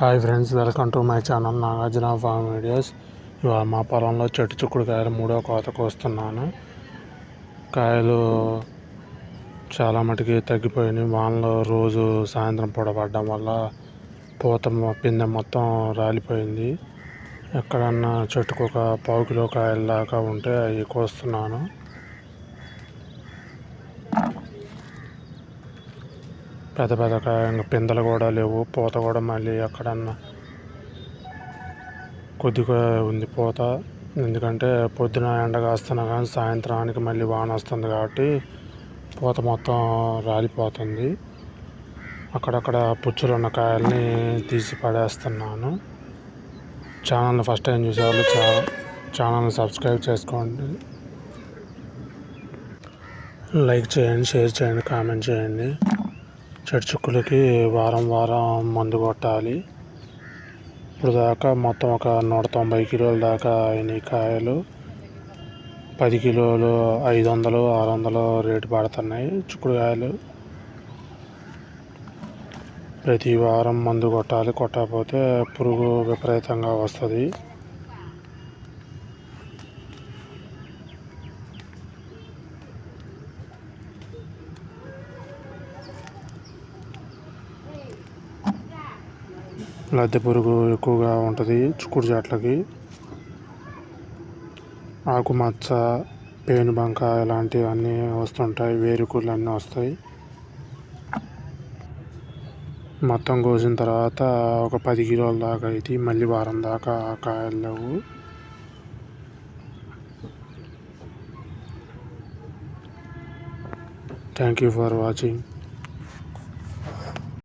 Hi friends welcome to my channel Nagarjuna farm videos ఇవాళ మా పొలంలో చెట్టు చుక్కుడు కాయలు మూడో కోత కోస్తున్నాను కాయలు చాలా మటుకి తగ్గిపోయినాయి. వానలో రోజు సాయంత్రం పొడబడడం వల్ల పూత పిందె మొత్తం రాలిపోయింది. ఎక్కడన్నా చెట్టుకు ఒక పావు కిలో కాయల దాకా ఉంటే అవి కోస్తున్నాను. పెద్ద పెద్ద పిందలు పిందెలు కూడా లేవు. పూత కూడా మళ్ళీ ఎక్కడన్నా కొద్దిగా ఉంది పూత. ఎందుకంటే పొద్దున ఎండ కాస్తున్నా కానీ సాయంత్రానికి మళ్ళీ వాన వస్తుంది కాబట్టి పూత మొత్తం రాలిపోతుంది. అక్కడక్కడ పుచ్చులు ఉన్న కాయల్ని తీసి పడేస్తున్నాను. ఛానల్ని ఫస్ట్ టైం చూసేవాళ్ళు చా ఛానల్ని సబ్స్క్రైబ్ చేసుకోండి. లైక్ చేయండి షేర్ చేయండి కామెంట్ చేయండి. చెట్టు వారం వారం మందు కొట్టాలి. ఇప్పుడు దాకా మొత్తం ఒక నూట తొంభై కిలోల దాకా అయినాయి కాయలు. పది కిలోలు ఐదు వందలు ఆరు వందలు రేటు పడుతున్నాయి చిక్కుడుకాయలు. ప్రతి వారం మందు కొట్టాలి. కొట్టకపోతే పురుగు విపరీతంగా వస్తుంది. లద్దె పురుగు ఎక్కువగా ఉంటుంది చిక్కుడు చెట్లకి ఆకుమచ్చ పేనుబంక ఇలాంటివన్నీ వస్తుంటాయి వేరుకుళ్ళు అన్నీ వస్తాయి. మొత్తం కోసిన తర్వాత ఒక పది కిలోల దాకా అయితే మళ్ళీ వారం దాకా కాయలు లేవు. Thank you for watching